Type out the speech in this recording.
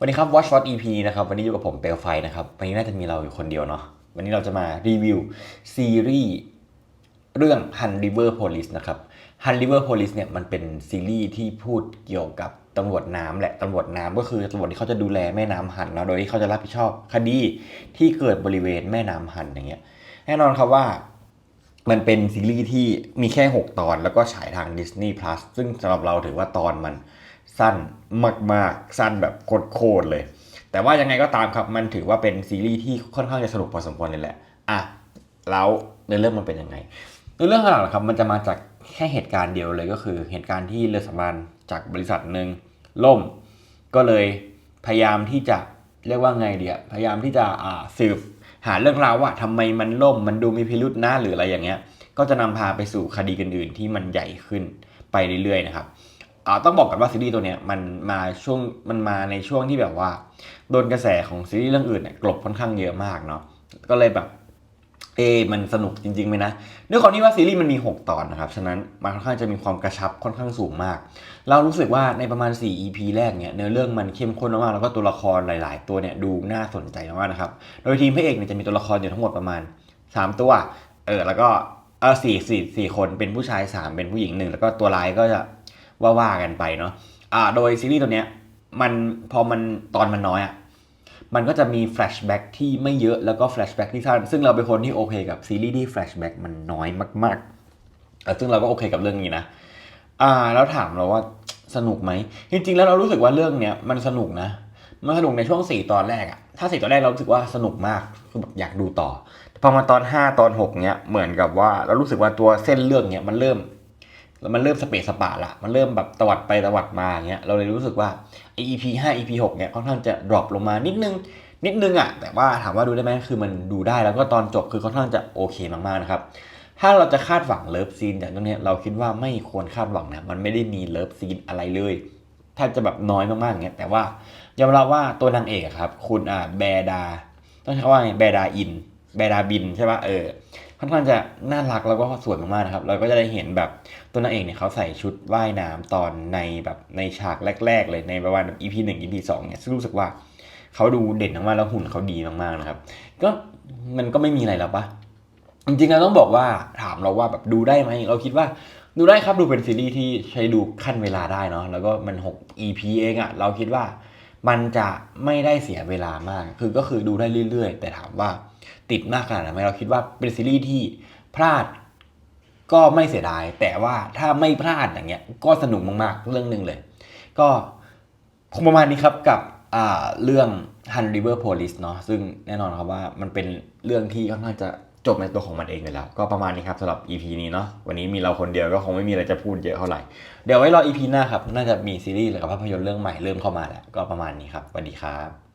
วันนี้ครับ Watch What EP นะครับ วันนี้อยู่กับผมเปลวไฟนะครับ วันนี้น่าจะมีเราอยู่คนเดียวเนาะ วันนี้เราจะมารีวิวซีรีส์เรื่อง Hun River Police นะครับ Hun River Police เนี่ยมันเป็นซีรีส์ที่พูดเกี่ยวกับตำรวจน้ำแหละ ตำรวจน้ำก็คือตำรวจที่เขาจะดูแลแม่น้ำหันเนาะ โดยที่เขาจะรับผิดชอบคดีที่เกิดบริเวณแม่น้ำหันอย่างเงี้ย แน่นอนครับว่ามันเป็นซีรีส์ที่มีแค่ 6 ตอนแล้วก็ฉายทาง Disney Plus ซึ่งสำหรับเราถือว่าตอนมัน สั้นมากๆ สั้นแบบโคตรเลย แต่ว่ายังไงก็ตามครับมันถือว่าเป็นซีรีส์ที่ค่อนข้างจะสนุกพอสมควรเลยแหละอะแล้วในเรื่องมันเป็นยังไงในเรื่องหลักๆครับมันจะมาจากแค่เหตุการณ์เดียวเลยก็คือเหตุการณ์ที่เรือสำราญจากบริษัทหนึ่งล่ม ก็เลยพยายามที่จะเรียกว่าไงเดียพยายามที่จะอ่าสืบหาเรื่องราวว่าทำไมมันล่มมันดูมีพิรุษนะหรืออะไรอย่างเงี้ย ก็จะนำพาไปสู่คดีอื่นๆที่มันใหญ่ขึ้นไปเรื่อยๆนะครับ อ่าต้องบอกกันว่าซีรีส์ตัวเนี้ยมันมาช่วงมันมาในช่วงที่แบบว่าโดนกระแสของซีรีส์เรื่องอื่นเนี่ยกลบค่อนข้างเยอะมากเนาะก็เลยแบบเอ มันสนุกจริงๆไหมนะด้วยความที่ว่าซีรีส์มันมี 6 ตอนนะครับ ฉะนั้นมันค่อนข้างจะมีความกระชับค่อนข้างสูงมาก เรารู้สึกว่าในประมาณ 4 EP แรกเนี่ยเนื้อเรื่องมันเข้มข้นมากแล้วก็ตัวละครหลาย ๆ ตัวเนี่ยดูน่าสนใจมากนะครับ โดยทีมพระเอกเนี่ยจะมีตัวละครอยู่ทั้งหมดประมาณ 3 ตัว เออ แล้วก็เออสี่สี่สี่คนเป็นผู้ชาย 3 เป็นผู้หญิงหนึ่งแล้วก็ตัวร้ายก็จะ ว่าว่ากันไปเนาะอ่าโดยซีรีส์ตัวเนี้ยมันพอมันตอนมันน้อยอะมันก็จะมีแฟลชแบ็กที่ไม่เยอะแล้วก็แฟลชแบ็กที่สั้นซึ่งเราเป็นคนที่โอเคกับซีรีส์ที่แฟลชแบ็กมันน้อยมากๆซึ่งเราก็โอเคกับเรื่องนี้นะอ่าแล้วถามเราว่าสนุกไหมจริงๆ แล้วเรารู้สึกว่าเรื่องเนี้ยมันสนุกนะมันสนุกในช่วง 4 ตอนแรกอะถ้า 4 ตอนแรกเรารู้สึกว่าสนุกมากคือแบบอยากดูต่อพอมาตอน 5 ตอน 6เนี้ยเหมือนกับว่าเรารู้สึกว่าตัวเส้นเรื่องเนี้ยมันเริ่ม แล้วมันเริ่มสเปซสปะละ มันเริ่มแบบตวัดไปตวัดมาอย่างเงี้ย เราเลยรู้สึกว่าไอ EP 5 EP 6เนี่ยค่อนข้างจะดรอปลงมานิดนึง นิดนึงอะแต่ว่าถามว่าดูได้ไหมคือมันดูได้แล้วก็ตอนจบคือค่อนข้างจะโอเคมากๆนะครับ ถ้าเราจะคาดหวังเลิฟซีนจากเรื่องเนี้ยเราคิดว่าไม่ควรคาดหวังนะ มันไม่ได้มีเลิฟซีนอะไรเลยแทบจะแบบน้อยมากๆเงี้ย แต่ว่ายอมรับว่าตัวนางเอกครับ คุณอ่าแบดา ต้องใช้คำว่าไงแบดาอิน แบดาบินใช่ปะเออ ค่อนข้างจะน่ารักแล้วก็สวยมากๆนะครับ เราก็จะได้เห็นแบบ ตัวนางเอกเนี่ยเขาใส่ชุดว่ายน้ำตอนในแบบในฉากแรก ๆ เลยในประมาณ EP หนึ่ง EP สองเนี่ยซึ่งรู้สึกว่าเขาดูเด่นมากๆแล้วหุ่นเขาดีมากๆนะครับ ก็มันก็ไม่มีอะไรแล้วปะจริงๆเราต้องบอกว่าถามเราว่าแบบดูได้ไหมเราคิดว่าดูได้ครับดูเป็นซีรีส์ที่ใช้ดูขั้นเวลาได้เนาะแล้วก็มัน 6 EP เองอะเราคิดว่ามันจะไม่ได้เสียเวลามาก คือก็คือดูได้เรื่อยๆ แต่ถามว่าติดมากขนาดไหนไหมเราคิดว่าเป็นซีรีส์ที่พลาด ก็ไม่เสียดาย แต่ว่าถ้าไม่พลาดอย่างเงี้ย ก็สนุกมากๆ เรื่องหนึ่งเลย ก็คงประมาณนี้ครับกับอ่าเรื่อง Hun River Police เนาะซึ่งแน่นอนครับว่ามันเป็นเรื่องที่ค่อนข้างจะจบในตัวของมันเองเลยแล้ว ก็ประมาณนี้ครับสำหรับ EP นี้เนาะวันนี้มีเราคนเดียวก็คงไม่มีอะไรจะพูดเยอะเท่าไหร่ เดี๋ยวไว้รอ EP หน้าครับ น่าจะมีซีรีส์หรือกับภาพยนตร์เรื่องใหม่เริ่มเข้ามาแล้ว ก็ประมาณนี้ครับสวัสดีครับ